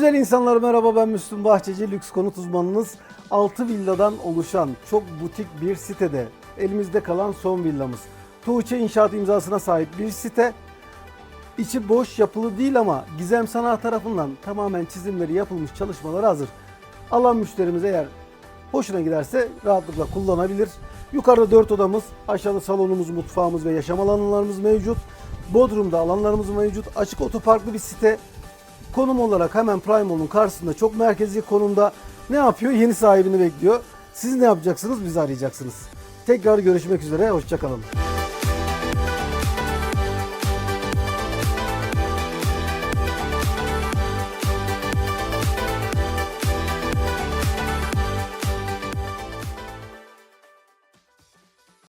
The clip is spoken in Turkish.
insanlar merhaba ben Müslüm Bahçeci, lüks konut uzmanınız. 6 villadan oluşan çok butik bir sitede elimizde kalan son villamız. Tuğçe İnşaat imzasına sahip bir site. İçi boş yapılı değil ama Gizem Sanat tarafından tamamen çizimleri yapılmış çalışmaları hazır. Alan müşterimiz eğer hoşuna giderse rahatlıkla kullanabilir. Yukarıda 4 odamız, aşağıda salonumuz, mutfağımız ve yaşam alanlarımız mevcut. Bodrum'da alanlarımız mevcut. Açık otoparklı bir site. Konum olarak hemen Prime Mall'un karşısında çok merkezi konumda. Ne yapıyor? Yeni sahibini bekliyor. Siz ne yapacaksınız? Bizi arayacaksınız. Tekrar görüşmek üzere. Hoşçakalın.